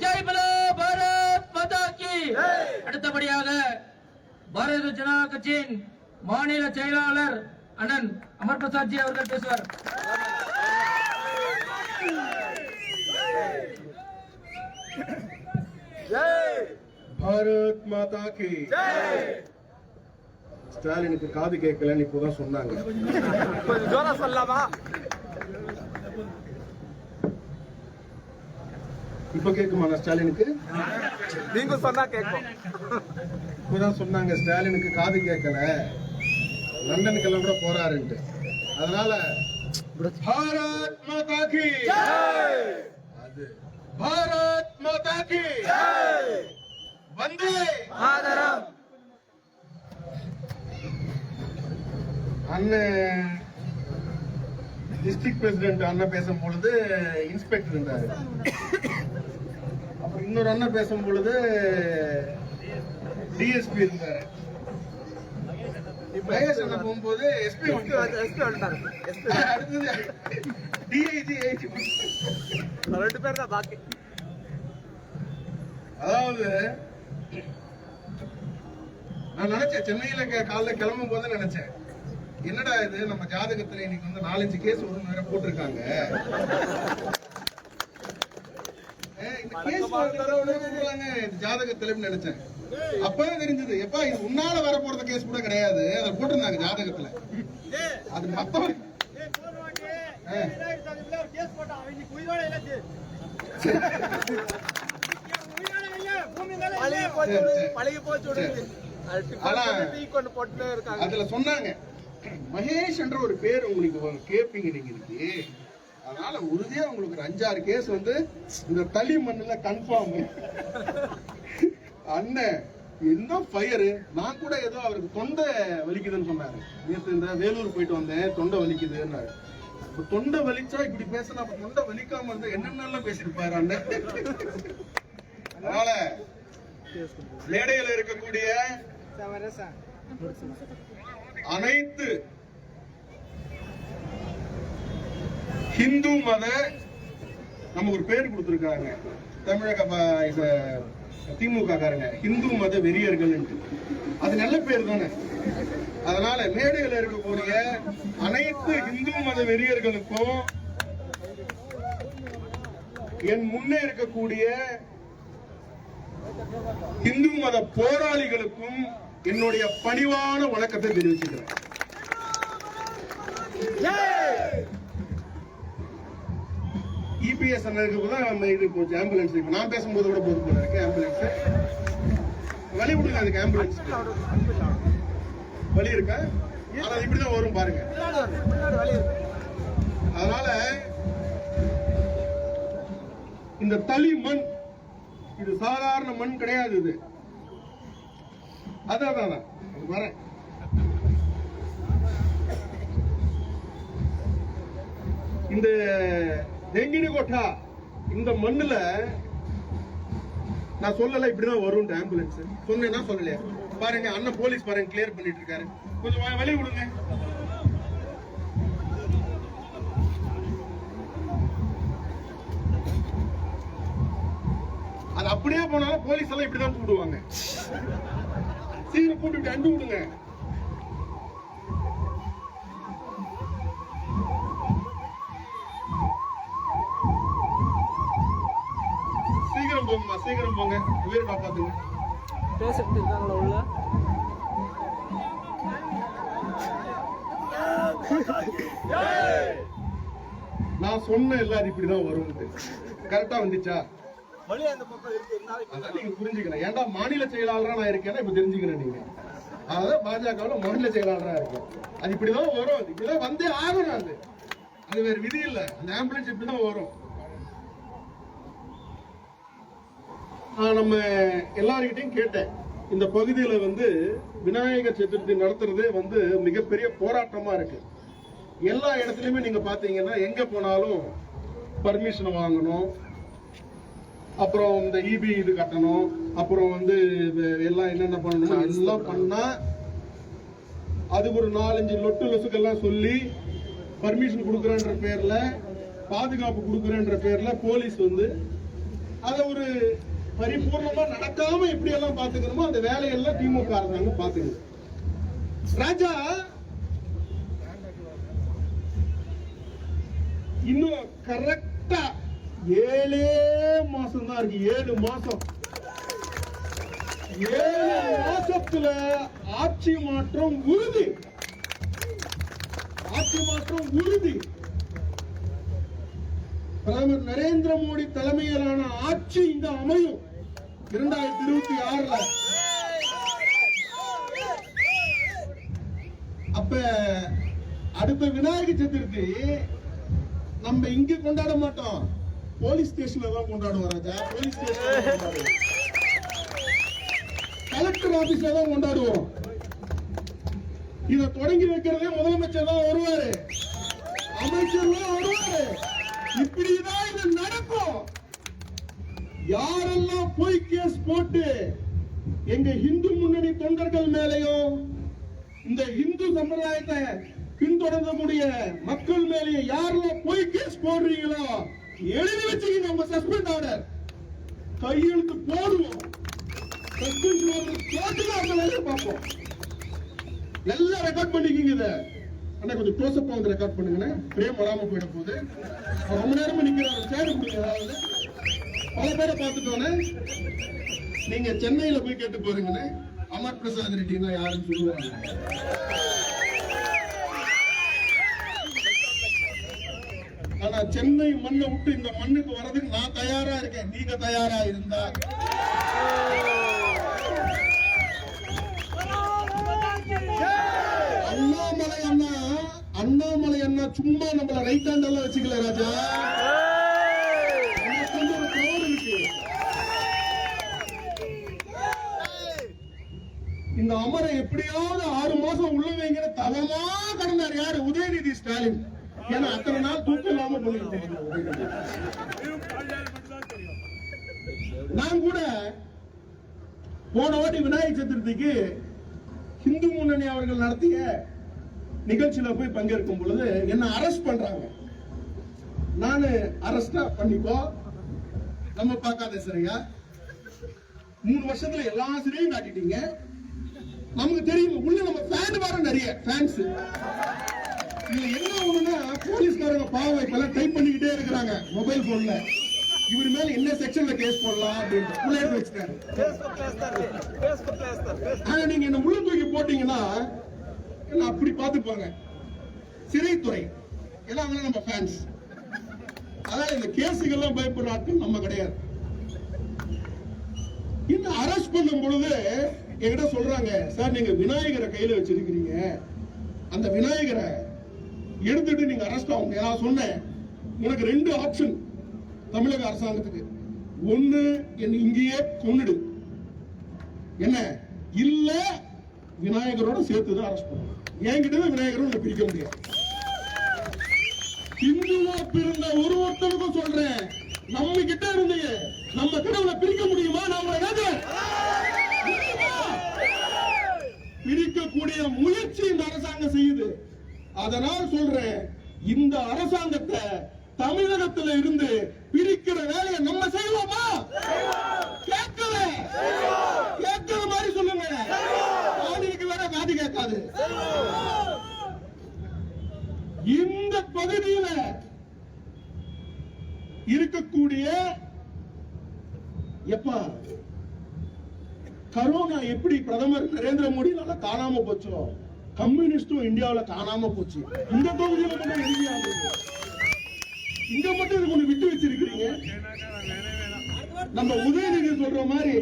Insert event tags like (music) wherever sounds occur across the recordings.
ஜெய்! பலோ பாரத் மாதா கி! அடுத்தபடியாக பாரதிய ஜனதா கட்சியின் மாநில செயலாளர் அண்ணன் அமர் பிரசாத் ஜி அவர்கள் பேசுவார். பாரத் மாதா கி. ஸ்டாலினுக்கு காது கேட்கலன்னு இப்போதான் சொன்னாங்க. இப்ப கேட்குமா ஸ்டாலினுக்கு? நீங்க சொன்னா கேட்கும். இப்போதான் சொன்னாங்க ஸ்டாலினுக்கு காது கேட்கல. லண்டனுக்கு எல்லாம் கூட போறாருன்ட்டு. அதனால பாரத் மாதா கி அது. பாரத் மாதா கி வந்தே! ஆதரம்! அண்ணன் டிஸ்ட்ரிக்ட் பிரசிடென்ட் அண்ணன் பேசும் பொழுது இன்ஸ்பெக்டர் இருந்தாரு. இன்னொரு அண்ணன் பேசும் பொழுது டிஎஸ்பி இருந்தாரு. மகேஷ் அண்ணன் போகும்போது எஸ்பி எஸ்பி வந்துட்டாரு. (laughs) அடுத்தது டிஐஜி ஐஜி ரெண்டு பேர் தான் பாக்கி. அதாவது நான் நினைச்சேன் சென்னையில காலைல கிளம்பும் போது நினைச்சேன். என்னடா இது? நம்ம ஜாதகத்துல இன்னைக்கு வந்து நாலஞ்சு கேஸ் வேற போட்டிருக்காங்க. ஏய், ஜாதகத்துலன்னு நினைச்சேன் அப்பதான் தெரிஞ்சது எப்பா இது உன்னால வர போறது கேஸ் கூட கிடையாது அதை போட்டிருந்தாங்க ஜாதகத்துல அது மத்தவங்க பழகி போச்சு சரி, போச்சு விடுங்க. அது டிஃபன் இருக்காங்க அதுல சொன்னாங்க மகேஷ் என்ற ஒரு பேர் உங்களுக்கு வ- கேப்பீங்க நீங்க இருக்கு அதனால உறுதியா உங்களுக்கு ஒரு அஞ்சாறு கேஸ் வந்து இந்த தளி மண்ணுல கன்ஃபார்ம் அண்ணன் என்ன ஃபயரு நான் கூட ஏதோ அவருக்கு தொண்டை வலிக்குதுன்னு சொன்னாரு. நேத்து இந்த வேலூர் போயிட்டு வந்தேன் தொண்டை வலிக்குதுன்னாரு. அப்ப தொண்டை வலிச்சா இப்படி பேசினா அப்ப தொண்டை வலிக்காம இருந்தா என்னென்னலாம் பேசியிருப்பாரு அண்ணன் அதனால மேடையில் இருக்கக்கூடிய அனைத்து ஹிந்து மத நமக்கு ஒரு பேர் கொடுத்துருக்காங்க. தமிழக திமுக காரங்க ஹிந்து மத வெறியர்கள் அது நல்ல பேர் தானே. அதனால மேடையில் இருக்கக்கூடிய அனைத்து இந்து மத வெறியர்களுக்கும் என் முன்னே இருக்கக்கூடிய இந்து மத போராளிகளுக்கும் என்னுடைய பணிவான வணக்கத்தை தெரிவிச்சுக்கிறேன். இபிஎஸ் அண்ணனுக்கு தான் நம்ம இது போச்சு ஆம்புலன்ஸ் இப்போ நான் பேசும்போது கூட போது போல இருக்கு ஆம்புலன்ஸ் வழி விடுங்க அதுக்கு ஆம்புலன்ஸ் வழி இருக்கா? ஆனால் இப்படிதான் வரும் பாருங்க. அதனால இந்த தளி மண் இது சாதாரண மண் கிடையாது இது. அதான் அதான், அதான். வரேன். இந்த டெங்கினி கோட்டா இந்த மண்ணுல நான் சொல்லல இப்படிதான் வரும் ஆம்புலன்ஸ் சொன்னேன்னா சொல்லலையா. பாருங்க அண்ணன் போலீஸ் பாருங்க கிளியர் பண்ணிட்டு இருக்காரு. கொஞ்சம் வழி விடுங்க. அது அப்படியே போனாலும் போலீஸ் எல்லாம் இப்படிதான் கூப்பிடுவாங்க. சீக்கிரம் கூட்டிட்டு அண்டு விடுங்க சீக்கிரம் போங்கம்மா சீக்கிரம் போங்க. உயிர் காப்பாத்துங்க. பேசிட்டு இருக்காங்களா உள்ள நான் சொன்ன எல்லாரும் இப்படிதான் வரும் கரெக்டா வந்துச்சா? புரிஞ்சுக்கணும். ஏன்டா மாநில செயலாளரா நான் இருக்கேன்னா இப்ப தெரிஞ்சுக்கிறேன் நீங்க. அதான் பாஜகவுல மாநில செயலாளரா இருக்கேன். அது இப்படிதான் வரும். இப்படிதான் வந்தே ஆகணும் அது. அது வேற விதி இல்ல. அந்த ஆம்புலன்ஸ் இப்படிதான் வரும். நம்ம எல்லார்கிட்டையும் கேட்டேன். இந்த பகுதியில வந்து விநாயகர் சதுர்த்தி நடத்துறதே வந்து மிகப்பெரிய போராட்டமா இருக்கு. எல்லா இடத்துலயுமே நீங்க பாத்தீங்கன்னா எங்க போனாலும் பர்மிஷன் வாங்கணும். அப்புறம் இந்த இபி இது கட்டணும். அப்புறம் வந்து எல்லாம் என்னென்ன பண்ணணும் எல்லாம் பண்ணா அது ஒரு நாலஞ்சு லொட்டு லொசுக்கெல்லாம் சொல்லி பர்மிஷன் கொடுக்குறேன்ற பேர்ல பாதுகாப்பு கொடுக்குறேன்ற பேர்ல போலீஸ் வந்து அதை ஒரு பரிபூர்ணமா நடக்காம எப்படி எல்லாம் பாத்துக்கணுமோ அந்த வேலையெல்லாம் திமுக அரசாங்கம் பாத்துக்குது. ராஜா இன்னும் கரெக்டா ஏழே மாசம் தான் இருக்கு. ஏழு மாசம். ஏழு மாசத்துல ஆட்சி மாற்றம் உறுதி. ஆட்சி மாற்றம் உறுதி. பிரதமர் நரேந்திர மோடி தலைமையிலான ஆட்சி இங்க அமையும். இரண்டாயிரத்தி இருபத்தி ஆறுல அப்ப அடுத்த விநாயகர் சதுர்த்தி நம்ம இங்க கொண்டாட மாட்டோம். போலீஸ் ஸ்டேஷன்ல தான் கொண்டாடுவோம் ராஜா. போலீஸ் ஸ்டேஷன் கலெக்டர் ஆபீஸ்ல தான் கொண்டாடுவோம். இத தொடங்கி வைக்கிறதே முதலமைச்சர் தான் வருவாரு. அமைச்சர் தான் வருவாரு. இப்படிதான் இது நடக்கும். யாரெல்லாம் போய் கேஸ் போட்டு எங்க இந்து முன்னணி தொண்டர்கள் மேலையும் இந்த இந்து சம்பிரதாயத்தை பின்தொடரக்கூடிய மக்கள் மேலேயே யாரெல்லாம் போய் கேஸ் போடுறீங்களோ எழுதி வச்சுக்கீங்க உங்க சஸ்பெண்ட் ஆர்டர். கையெழுத்து போடுவோம். சஸ்பென்ஷன் ஆர்டர் போட்டுதான் அந்த வேலையை பார்ப்போம். எல்லாம் ரெக்கார்ட் பண்ணிக்கிங்க இத. அண்ணா கொஞ்சம் க்ளோஸ் அப் வந்து ரெக்கார்ட் பண்ணுங்கண்ணே. பிரேம் வராம போயிட போகுது. ரொம்ப நேரமா நிக்கிறாரு சேர் கொடுங்க ஏதாவது. பல பேரை பார்த்துட்டோன்னே நீங்க சென்னையில போய் கேட்டு போறீங்கண்ணே அமர் பிரசாத் ரெட்டினா யாருன்னு சொல்லுவாங்க. ஆனா சென்னை மண்ணை விட்டு இந்த மண்ணுக்கு வர்றதுக்கு நான் தயாரா இருக்கேன். நீங்க தயாரா இருந்தா அண்ணாமலை அண்ணா அண்ணாமலை அண்ணா சும்மா நம்மள ரைட் ஹேண்ட் எல்லாம் வச்சுக்கல ராஜா நமக்கு வந்து ஒரு power இருக்கு இந்த அமரை எப்படியாவது ஆறு மாசம் உள்ள வைங்கிற தவமா கடந்தார் யாரு? உதயநிதி ஸ்டாலின். ஏன்னா அத்தனை நாள் தூக்கம் இல்லாம நான் கூட போன வாட்டி விநாயகர் சதுர்த்திக்கு இந்து முன்னணி அவர்கள் நடத்திய நிகழ்ச்சியில போய் பங்கேற்கும் பொழுது என்ன அரெஸ்ட் பண்றாங்க. நானு அரெஸ்டா பண்ணிக்கோ. நம்ம பார்க்காத சரியா மூணு வருஷத்துல எல்லா சிறையும் காட்டிட்டீங்க. நமக்கு தெரியும் உள்ள நம்ம ஃபேன் வர நிறைய ஃபேன்ஸ் இதுல என்ன ஒண்ணுன்னா போலீஸ்காரங்க பாவம் இப்ப எல்லாம் டைப் பண்ணிக்கிட்டே இருக்கிறாங்க மொபைல் போன்ல இவர் மேல என்ன செக்ஷன்ல கேஸ் போடலாம் அப்படின்னு உள்ள வச்சுக்காரு வச்சுட்டாரு. ஆனா நீங்க என்ன உள்ள தூக்கி போட்டீங்கன்னா அப்படி பாத்துப்பாங்க சிறைத்துறை. எல்லாம் அவங்கள நம்ம ஃபேன்ஸ் அதாவது இந்த கேஸுகள்லாம் பயப்படுற ஆட்கள் நம்ம கிடையாது. இன்னும் அரெஸ்ட் பண்ணும் பொழுது என்கிட்ட சொல்றாங்க சார் நீங்க விநாயகரை கையில வச்சிருக்கிறீங்க. அந்த விநாயகரை எடுத்துட்டு நீங்க அரெஸ்ட் ஆகும். நான் சொன்னேன் உனக்கு ரெண்டு ஆப்ஷன் தமிழக அரசாங்கத்துக்கு. ஒண்ணு என்னை இங்கேயே கொண்டுடு என்ன? இல்ல விநாயகரோட சேர்த்து தான் அரெஸ்ட் பண்ணும் என்கிட்ட விநாயகரோட பிரிக்க முடியாது. இந்துவா பிறந்த ஒரு ஒருத்தருக்கும் சொல்றேன் நம்ம கிட்ட இருந்து நம்ம கடவுளை பிரிக்க முடியுமா? நாம என்னது செய்யக்கூடிய முயற்சி இந்த அரசாங்கம் செய்யுது. அதனால் சொல்றேன் இந்த அரசாங்கத்தை தமிழகத்துல இருந்து பிரிக்கிற வேலையை நம்ம செய்வோமா? கேட்கல. கேட்கிற மாதிரி சொல்லுங்க காதிக்கு வேற காது கேட்காது. இந்த பகுதியில இருக்கக்கூடிய எப்ப கரோனா எப்படி பிரதமர் நரேந்திர மோடினால காணாம போச்சோ? கம்யூனிஸ்டும் இந்தியாவில காணாம போச்சு. இந்த தொகுதியில மட்டும் இந்தியாவுல இங்க மட்டும் இது கொஞ்சம் விட்டு வச்சிருக்கிறீங்க. நம்ம உதயநிதி சொல்ற மாதிரி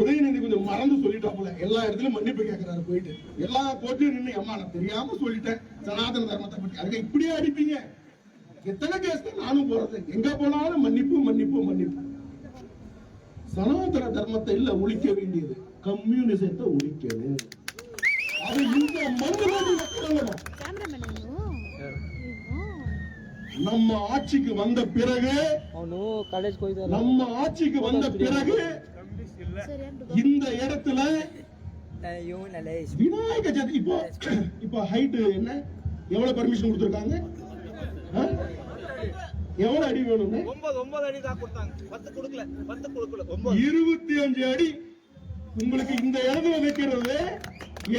உதயநிதி கொஞ்சம் மறந்து சொல்லிட்டாப்புல எல்லா இடத்துலயும் மன்னிப்பு கேட்கிறாரு போயிட்டு. எல்லா கோர்ட்லயும் நின்று அம்மா நான் தெரியாம சொல்லிட்டேன். சனாதன தர்மத்தை பத்தி. அதுக்கு இப்படியே அடிப்பீங்க? எத்தனை கேஸ் நானும் போறது. எங்க போனாலும் மன்னிப்பு மன்னிப்பு மன்னிப்பு. சனாதன தர்மத்தை இல்ல ஒழிக்க வேண்டியது. கம்யூனிசத்தை ஒழிக்கணும். அது இந்த நம்ம ஆட்சிக்கு வந்த பிறகு நம்ம ஆட்சிக்கு வந்த பிறகு இந்த இடத்துல விநாயக சதுர்த்தி. இப்போ இப்போ ஹைட்டு என்ன? எவ்வளவு பர்மிஷன் கொடுத்துருக்காங்க? எவ்வளவு அடி வேணும்னு ஒன்பது ஒன்பது அடி தான் கொடுத்தாங்க. பத்து கொடுக்கல பத்து கொடுக்கல ஒன்பது. இருபத்தி அஞ்சு அடி. உங்களுக்கு இந்த இடத்துல வைக்கிறது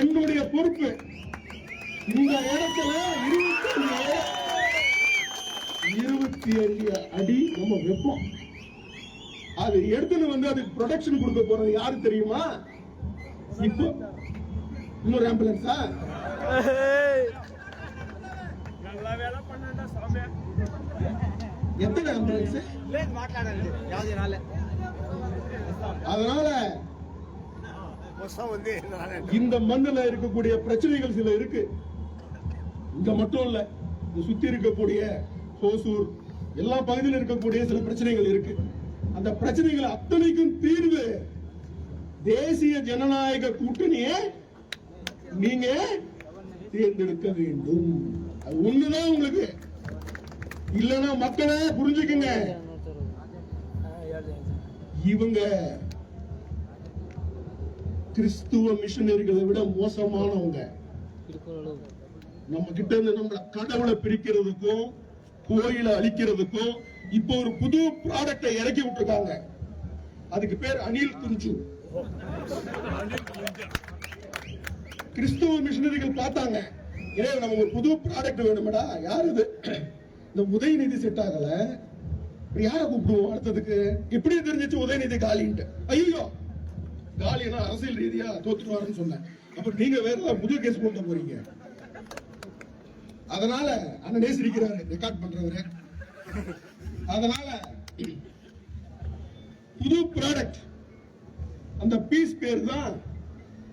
என்னுடைய பொறுப்பு. இந்த இடத்துல இருபத்தி அஞ்சு இருபத்தி அஞ்சு அடி நம்ம வைப்போம். அது எடுத்துன்னு வந்து அதுக்கு ப்ரொடெக்ஷன் கொடுக்க போறது யாரு தெரியுமா? இப்போ இன்னொரு ஆம்புலன்ஸா நல்லா வேலை பண்ணா சாமி எத்தனை ஆம்புலன்ஸ் அதனால இந்த மண்ணில் இருக்கக்கூடிய பிரச்சனைகள் சில இருக்கு. இங்க மட்டும் இல்ல சுத்தி இருக்கக்கூடிய கோசூர் எல்லா பகுதியில் இருக்கக்கூடிய சில பிரச்சனைகள் இருக்கு. அந்த பிரச்சனைகள் அத்தனைக்கும் தீர்வு தேசிய ஜனநாயக கூட்டணியை நீங்க தேர்ந்தெடுக்க வேண்டும். அது ஒண்ணுதான் உங்களுக்கு. இல்லைன்னா மக்களே புரிஞ்சுக்குங்க. இவங்க கிறிஸ்துவ மிஷனரிகளை விட மோசமானவங்க. நம்ம கிட்ட இருந்து நம்மள கடவுளை பிரிக்கிறதுக்கும் கோயிலை அழிக்கிறதுக்கும் இப்போ ஒரு புது ப்ராடக்டை இறக்கி விட்டுருக்காங்க. அதுக்கு பேர் அனில் குஞ்சு. கிறிஸ்துவ மிஷினரிகள் பார்த்தாங்க. ஏன் நம்ம ஒரு புது ப்ராடக்ட் வேணுமடா. யார் இது? இந்த உதயநிதி செட் ஆகல. யாரை கூப்பிடுவோம் அடுத்ததுக்கு? எப்படி தெரிஞ்சிச்சு உதயநிதி காலின்ட்டு. ஐயோ காலினா அரசியல் ரீதியா தோத்துருவாருன்னு சொன்னேன். அப்ப நீங்க வேற புது கேஸ் போட்ட போறீங்க. அதனால அண்ணனே சிரிக்கிறாரு ரெக்கார்ட் பண்றவரு. அதனால புது ப்ராடக்ட் அந்த பீஸ் பேர் தான்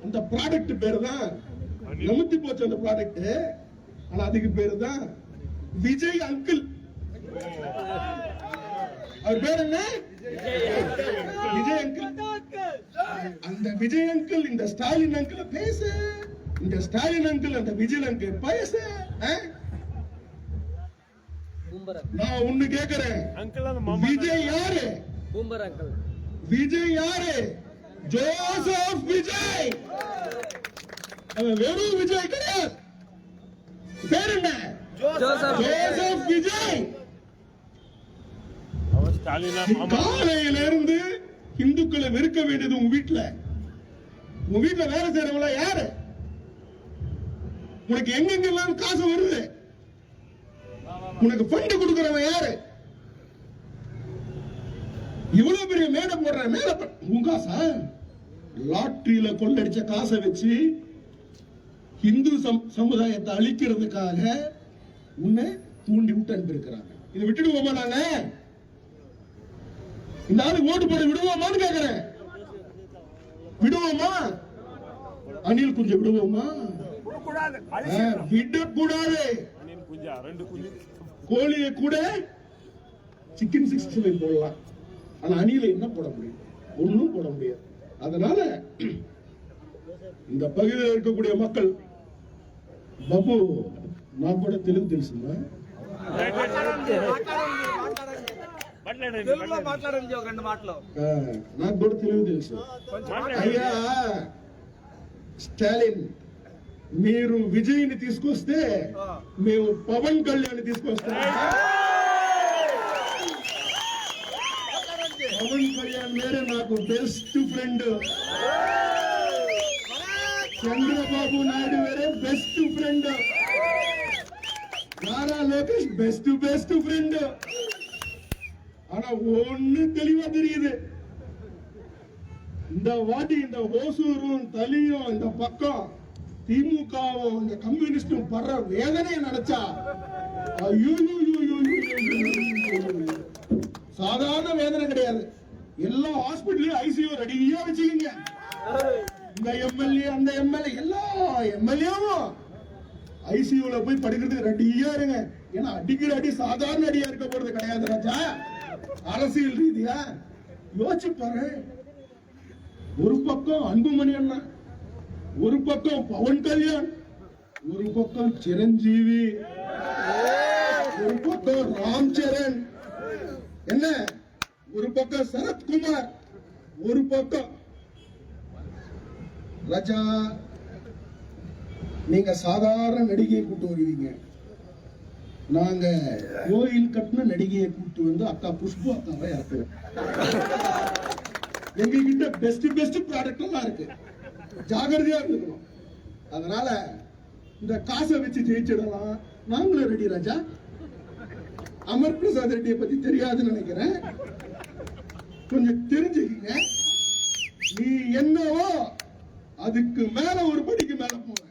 அந்த ப்ராடக்ட் பேர் தான் நமுத்தி போச்சு அந்த ப்ராடக்ட் ஆனா அதுக்கு பேரு தான் விஜய் அங்கிள். அவர் பேர் என்ன? விஜய் அங்கிள். அந்த விஜய் அங்கிள் இந்த ஸ்டாலின் அங்கிள் பேச. இந்த ஸ்டாலின் அங்கிள் அந்த விஜய் அங்கிள் பேச. நான் ஒண்ணு கேக்குறேன். விஜய் யாரு? விஜய் யாரு? ஜோசப் விஜய். வெறும் விஜய் கிடையாது. பேர் என்ன? ஜோசப் விஜய். காலையிலிருந்து இந்துக்களை வெறுக்க வேண்டியது உங்க வீட்டுல உங்க வீட்டுல வேலை செய்யறவங்கள யாரு? உனக்கு எங்கெங்கெல்லாம் காசு வருது? உனக்கு பண்டு கொடுக்கறவன் யாரு? இவ்வளவு பெரிய மேடை போடுற மேடை உன் காசா? லாட்ரியில கொள்ளடிச்ச காசை வச்சு இந்து சமுதாயத்தை அழிக்கிறதுக்காக உன்னை தூண்டி விட்டு அனுப்பியிருக்கிறாங்க. இதை விட்டுடுவோமா நாங்க இந்த ஆளு ஓட்டு போட விடுவோமான்னு கேக்குறேன். விடுவோமா? அணில் குஞ்ச விடுவோமா? விடக்கூடாது. கோழிய கூட சிக்கன் சிக்ஸ்டி ஃபைவ் போடலாம். ஆனா அணியில என்ன போட முடியும்? ஒன்றும் போட முடியாது. அதனால இந்த பகுதியில் இருக்கக்கூடிய மக்கள் பபு నాకు కూడా తెలుగు ఆ, నాకు కూడా తెలుగు తెలుసు. అయ్యా స్టాలిన్ మీరు విజయ్ని తీసుకొస్తే మేము పవన్ కళ్యాణ్ తీసుకొస్తాం పవన్ కళ్యాణ్ వేరే నాకు బెస్ట్ ఫ్రెండ్ చంద్రబాబు నాయుడు వేరే best friend Lokesh best best friend ஆனா ஒண்ணு தெளிவா தெரியுது. இந்த வாட்டி இந்த ஓசூரும் தலியும் இந்த பக்கம் திமுகவும் இந்த கம்யூனிஸ்டும் படுற வேதனையை நினைச்சா ஐயோ சாதாரண வேதனை கிடையாது. எல்லா ஹாஸ்பிட்டலையும் ஐசியூ ரெடியா வச்சுக்கீங்க. இந்த எம்எல்ஏ அந்த எம்எல்ஏ எல்லா எம்எல்ஏவும் ஐசியூல போய் படுக்கிறதுக்கு ரெடியா இருங்க. ஏன்னா அடிக்கிற அடி சாதாரண அடியா இருக்க போறது கிடையாது ராஜா. அரசியல் ரீதியா யோசிச்சு பாரு. ஒரு பக்கம் அன்புமணி அண்ணா ஒரு பக்கம் பவன் கல்யாண் ஒரு பக்கம் சிரஞ்சீவி ஒரு பக்கம் ராம் சரண். என்ன? ஒரு பக்கம் சரத்குமார் ஒரு பக்கம் ராஜா. நீங்க சாதாரண நடிகையை கூட்டு வருவீங்க. நாங்க கோயில் கட்டின நடிகையை கூப்பிட்டு வந்து அக்கா புஷ்பு அக்காவை இறக்குவோம் எங்க கிட்ட பெஸ்ட் பெஸ்ட் ப்ராடக்ட் எல்லாம் இருக்கு. ஜாகிரதையா இருந்துக்கணும். அதனால இந்த காசை வச்சு ஜெயிச்சிடலாம். நாங்களும் ரெடி ராஜா. அமர் பிரசாத் ரெட்டியை பத்தி தெரியாதுன்னு நினைக்கிறேன். கொஞ்சம் தெரிஞ்சுக்கீங்க. நீ என்னவோ அதுக்கு மேல ஒரு படிக்கு மேல போவேன்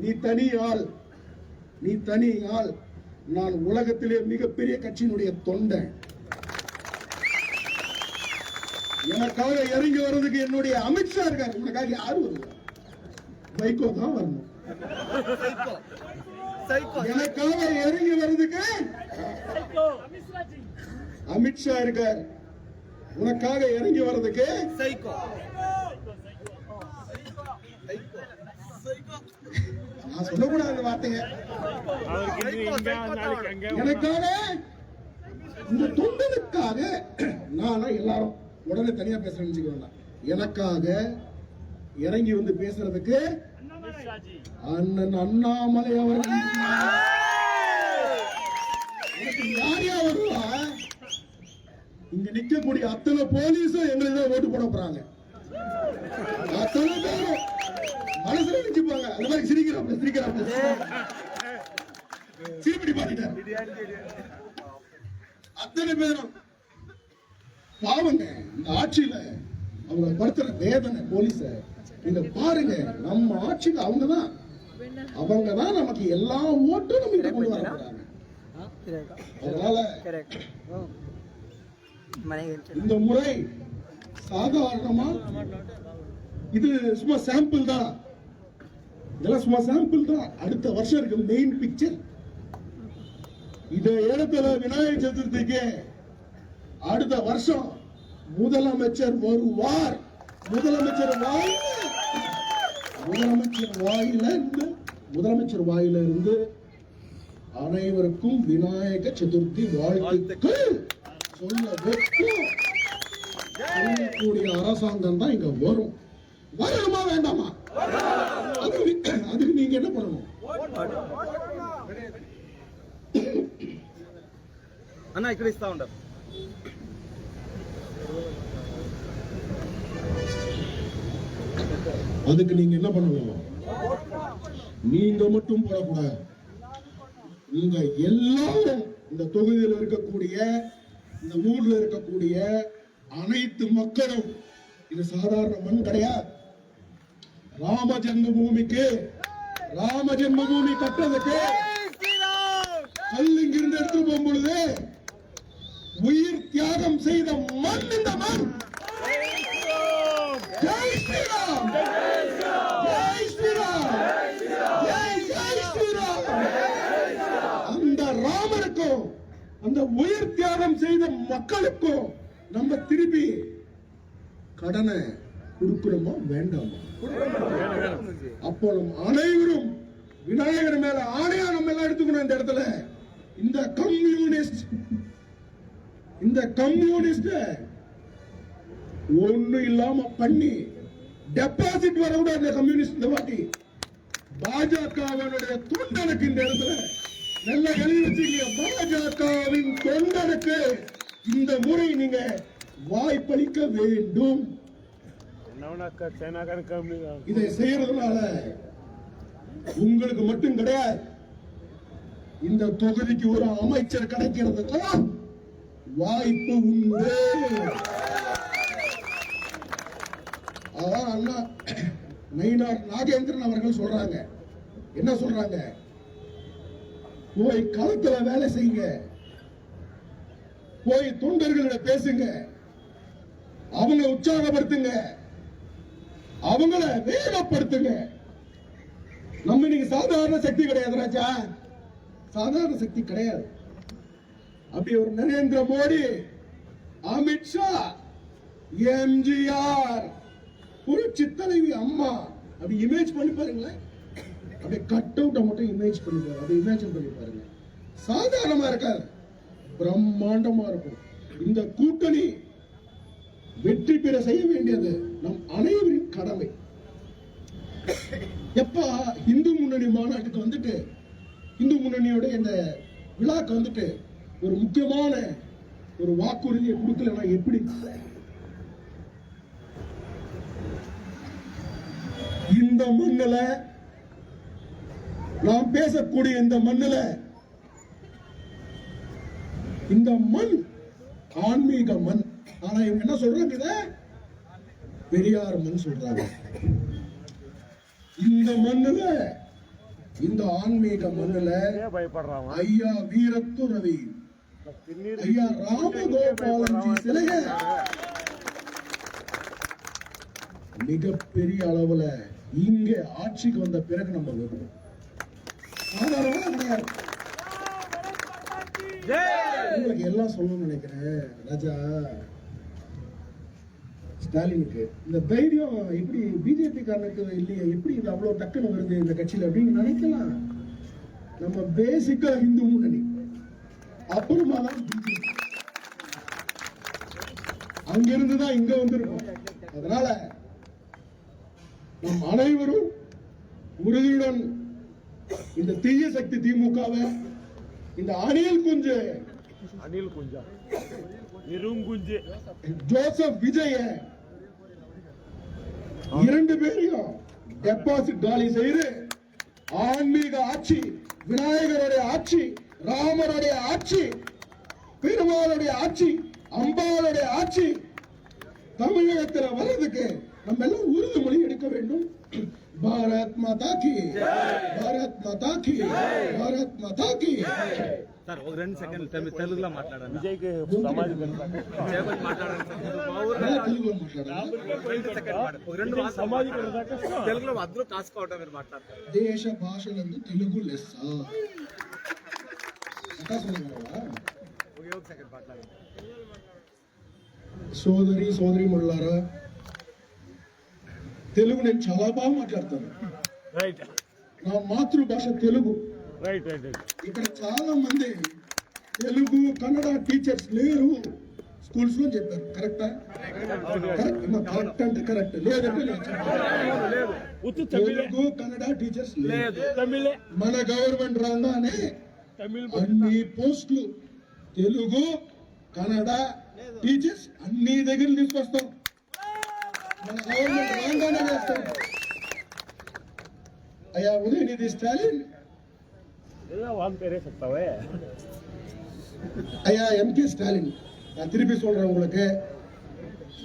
நீ தனி ஆள் நீ தனி ஆள் நான் உலகத்திலே மிகப்பெரிய கட்சியினுடைய தொண்டன். எனக்காக இறங்கி வர்றதுக்கு என்னுடைய அமித்ஷா இருக்காரு. உனக்காக யாரு வருவா வைகோ தான் வரணும். எனக்காக இறங்கி வர்றதுக்கு அமித்ஷா இருக்கார். உனக்காக இறங்கி வர்றதுக்கு நான் சொல்லக்கூடாது அந்த வார்த்தைங்க. எனக்காக இந்த தொண்டனுக்காக நானா எல்லாரும் உடனே தனியா பேசுறேன்னு வச்சுக்க வேண்டாம் எனக்காக இறங்கி வந்து பேசுறதுக்கு அண்ணன் அண்ணாமலை அவர்கள் யார் யார் வருவா? இங்க நிக்கக்கூடிய அத்தனை போலீஸும் எங்களுக்கு ஓட்டு போட போறாங்க. அத்தனை பேரும் நினைச்சுப்பாங்க சிரிக்கிறோம் மாதிரி சிரிக்கிறாப்ல சிரிக்கிறாப்ல சிரிப்படி பாடிட்டார் அத்தனை பேரும் பாவங்க இந்த ஆட்சியில அவங்க படுத்துற வேதனை போலீஸ நீங்க பாருங்க நம்ம ஆட்சியில அவங்கதான். அவங்கதான் நமக்கு எல்லா ஓட்டும் நம்ம கிட்ட கொண்டு வர அதனால இந்த முறை சாதாரணமா இது சும்மா சாம்பிள் தான். இதெல்லாம் சும்மா சாம்பிள் தான். அடுத்த வருஷம் இருக்கு மெயின் பிக்சர் இந்த இடத்துல விநாயகர் சதுர்த்திக்கு. அடுத்த வருஷம் முதலமைச்சர் வருவார். முதலமைச்சர் வாயில. முதலமைச்சர் வாயில இருந்து முதலமைச்சர் வாயில இருந்து அனைவருக்கும் விநாயக சதுர்த்தி வாழ்த்துக்கள். சொல்ல வைக்கும் சொல்லக்கூடிய அரசாங்கம் தான் இங்க வரும். வரணுமா வேண்டாமா அதுக்கு அதுக்கு நீங்க என்ன பண்ணணும் అన్న ఇక్కడ ఇస్తా ఉంటారు அதுக்கு நீங்க என்ன பண்ணணும் நீங்க மட்டும் போடக்கூடாது நீங்க எல்லாரும் இந்த தொகுதியில் இருக்கக்கூடிய இந்த ஊர்ல இருக்கக்கூடிய அனைத்து மக்களும் இது சாதாரண மண் கிடையாது ராம ஜென்மபூமிக்கு ராம ஜென்மபூமி கட்டுறதுக்கு கல் இங்கிருந்து எடுத்து போகும் பொழுது உயிர் தியாகம் செய்த மண் இந்த மண். ஜெய் ஸ்ரீராம். ஜெய் ஸ்ரீராம். ஜெய் ஜெய் ஸ்ரீராம். அந்த ராமனுக்கும் அந்த உயிர் தியாகம் செய்த மக்களுக்கும் நம்ம திருப்பி கடனை கொடுக்கிறோமா வேண்டாமா? அப்போ அனைவரும் விநாயகர் மேல ஆணையா நம்ம எல்லாம் எடுத்துக்கணும் இந்த இடத்துல. இந்த கம்யூனிஸ்ட் இந்த கம்யூனிஸ்ட் ஒண்ணு இல்லாம பண்ணி டெபாசிட் வரக்கூடாது இந்த கம்யூனிஸ்ட் இந்த வாட்டி பாஜகவினுடைய தொண்டனுக்கு இந்த இடத்துல நல்ல எழுதி வச்சுக்கீங்க பாஜகவின் தொண்டனுக்கு இந்த முறை நீங்க வாய்ப்பளிக்க வேண்டும். இதை செய்யறதுனால உங்களுக்கு மட்டும் கிடையாது. இந்த தொகுதிக்கு ஒரு அமைச்சர் கிடைக்கிறதுக்கும் வாய்ப்பு உண்டு. அதான் அண்ணா நயினார் நாகேந்திரன் அவர்கள் சொல்றாங்க. என்ன சொல்றாங்க? போய் களத்துல வேலை செய்யுங்க. போய் தொண்டர்களிட பேசுங்க. அவங்க உற்சாகப்படுத்துங்க. அவங்கள வேகப்படுத்துங்க. நம்ம இன்னைக்கு சாதாரண சக்தி கிடையாது ராஜா. சாதாரண சக்தி கிடையாது. அப்படி ஒரு நரேந்திர மோடி அமித்ஷா எம்ஜிஆர் புரட்சி தலைவி அம்மா அப்படி இமேஜ் பண்ணி பாருங்களேன். அப்படியே கட் அவுட்டை மட்டும் இமேஜ் பண்ணி பாருங்க. அப்படி இமேஜின் பண்ணி பாருங்க. சாதாரணமா இருக்காது. பிரம்மாண்டமா இருக்கும். இந்த கூட்டணி வெற்றி பெற செய்ய வேண்டியது நம் அனைவரின் கடமை. எப்ப இந்து முன்னணி மாநாட்டுக்கு வந்துட்டு இந்து முன்னணியோட இந்த விழாக்கு வந்துட்டு ஒரு முக்கியமான ஒரு வாக்குறுதியை கொடுக்கலன்னா எப்படி? இந்த மண்ணுல நாம் பேசக்கூடிய இந்த மண்ணுல இந்த மண் ஆன்மீக மண். ஆனா இவங்க என்ன சொல்றாங்க இத? பெரியார் மண் சொல்றாங்க. இந்த மண்ணுல இந்த ஆன்மீக மண்ணுல ஐயா வீரத்துறவி ஐயா ராமகோபாலன்ஜி சிலைய மிகப்பெரிய அளவுல இங்க ஆட்சிக்கு வந்த பிறகு நம்ம வருவோம் கிடையாது. உங்களுக்கு எல்லாம் சொல்லணும்னு நினைக்கிறேன். ராஜா ஸ்டாலினுக்கு இந்த தைரியம் எப்படி பிஜேபி காரனுக்கு இல்லையே எப்படி இது அவ்வளவு டக்குன்னு வருது இந்த கட்சியில அப்படின்னு நினைக்கலாம். நம்ம பேசிக்கா இந்து முன்னணி அப்புறமா தான். அங்கிருந்து தான் இங்க வந்திருக்கோம். அதனால நம் அனைவரும் உறுதியுடன் இந்த தீய சக்தி திமுகவை இந்த அணில் குஞ்சு அனில் குஞ்சா இருங்குஞ்சு ஜோசப் விஜய இரண்டு பேரையும் டெபாசிட் காலி செய்து ஆன்மீக ஆட்சி விநாயகருடைய ஆட்சி ராமருடைய ஆட்சி பெருமாளுடைய ஆட்சி அம்பாளுடைய ஆட்சி தமிழகத்துல வர்றதுக்கு நம்ம எல்லாம் உறுதிமொழி எடுக்க வேண்டும். பாரத் மாதா கி. பாரத் மாதா கி. பாரத் மாதா கி. సార్ ఒక రెండు సెకండ్ తెలుగులో మాట్లాడండి. విజయ్కి సమాజం మాట్లాడండి తెలుగులో అందరూ కాసుకోవటం మీరు మాట్లాడతారు. దేశ భాషలందు తెలుగు లెస్ సోదరి సోదరి ముళ్ళారా తెలుగు నేను చాలా బాగా మాట్లాడతాను. నా మాతృభాష తెలుగు. రైట్ రైట్ రైట్ ఇక్కడ చాలా మంది తెలుగు కన్నడ టీచర్స్ లేరు స్కూల్స్లో చెప్పారు. కరెక్టా కరెక్ట్ అంటే కరెక్ట్ లేదంటే తెలుగు కన్నడ టీచర్స్ లేదు. మన గవర్నమెంట్ రాగానే అన్ని పోస్టులు తెలుగు కన్నడ టీచర్స్ అన్ని దగ్గర తీసుకొస్తాం. మన గవర్నమెంట్ రాగానే చేస్తాం. అయ్యా ఉదయనిధి స్టాలిన్ ஐயா எம் கே ஸ்டாலின் நான் திருப்பி சொல்றேன் உங்களுக்கு.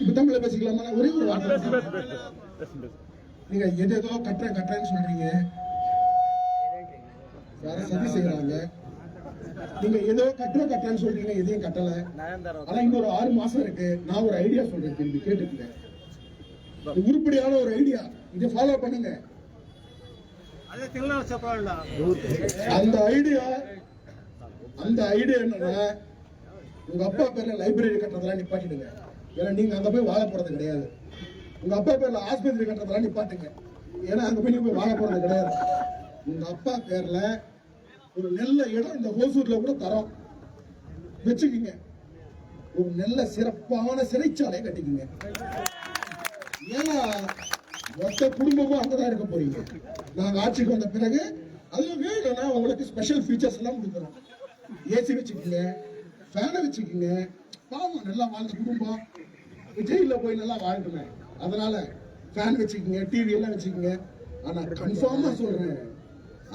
இப்ப தமிழ்ல பேசிக்கலாமா? ஒரே ஒரு வார்த்தை நீங்க எது எதோ கட்டுறேன் கட்டுறேன்னு சொல்றீங்க. வேற சதி செய்யறாங்க நீங்க ஏதோ கட்டுற கட்டுறேன்னு சொல்றீங்க எதையும் கட்டல. ஆனா இன்னொரு ஆறு மாசம் இருக்கு. நான் ஒரு ஐடியா சொல்றேன் திரும்பி கேட்டுக்கிறேன் உருப்படியான ஒரு ஐடியா இதை ஃபாலோ பண்ணுங்க. அந்த ஐடியா அந்த ஐடியா என்னன்னா உங்க அப்பா பேர்ல லைப்ரரி கட்டுறதெல்லாம் நிப்பாட்டிடுங்க. ஏன்னா நீங்க அங்க போய் வாழ போறது கிடையாது. உங்க அப்பா பேர்ல ஆஸ்பத்திரி கட்டுறதெல்லாம் நிப்பாட்டுங்க. ஏன்னா அங்க போய் நீங்க போய் வாழ போறது கிடையாது. உங்க அப்பா பேர்ல ஒரு நல்ல இடம் இந்த ஹோசூர்ல கூட தரோம். வச்சுக்கோங்க. ஒரு நல்ல சிறப்பான சிறைச்சாலையை கட்டிக்கோங்க. ஏன்னா மொத்த குடும்பமும் அங்கதான் இருக்க போறீங்க. நாங்க ஆட்சிக்கு வந்த பிறகு அது வேணும்னா உங்களுக்கு ஸ்பெஷல் ஃபீச்சர்ஸ் எல்லாம் கொடுக்குறோம். ஏசி வச்சுக்கோங்க ஃபேனை வச்சுக்கோங்க. பாவம் நல்லா வாழ்ந்த குடும்பம். ஜெயில போய் நல்லா வாழ்க்கணும். அதனால ஃபேன் வச்சுக்கோங்க டிவி எல்லாம் வச்சுக்கோங்க. ஆனா கன்ஃபார்மா சொல்றேன்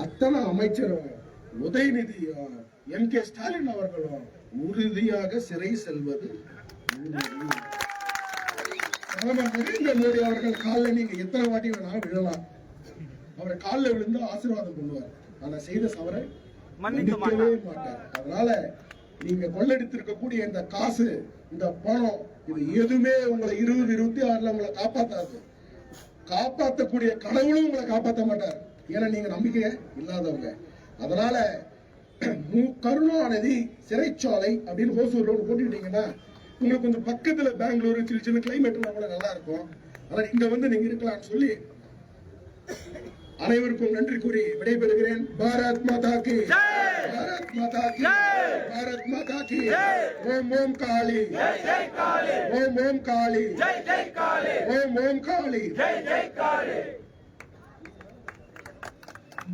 அத்தனை அமைச்சரும் உதயநிதி எம் கே ஸ்டாலின் அவர்களும் உறுதியாக சிறை செல்வது பிரதமர் நரேந்திர மோடி அவர்கள் காலில் நீங்க எத்தனை வாட்டி வேணாலும் விழலாம். அவரை காலில் விழுந்து ஆசீர்வாதம் பண்ணுவார். ஆனா செய்த சவரை மன்னிக்க மன்னிக்கவே மாட்டார். அதனால நீங்க கொள்ளடித்திருக்கக்கூடிய இந்த காசு இந்த பணம் இது எதுவுமே உங்களை இருபது இருபத்தி ஆறுல உங்களை காப்பாத்தாது. காப்பாத்தக்கூடிய கடவுளும் உங்களை காப்பாத்த மாட்டார். ஏன்னா நீங்க நம்பிக்கை இல்லாதவங்க. அதனால மு கருணாநிதி சிறைச்சாலை அப்படின்னு ஹோசூர் ரோடு போட்டுக்கிட்டீங்கன்னா இன்னும் கொஞ்சம் பக்கத்துல பெங்களூர் சின்ன சின்ன கிளைமேட்லாம் கூட நல்லா இருக்கும். ஆனால் இங்க வந்து நீங்க இருக்கலாம்னு சொல்லி அனைவருக்கும் நன்றி கூறி விடைபெறுகிறேன். பாரத் மாதா கி. பாரத் மாதா கி. பாரத் மாதா கி. ஓம் ஓம் காளி. ஓம் ஓம் காளி. ஓம் ஓம் காளி.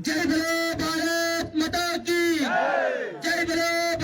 ஜெய் பரோ பாரத் மாதா கி. ஜெய் பரோ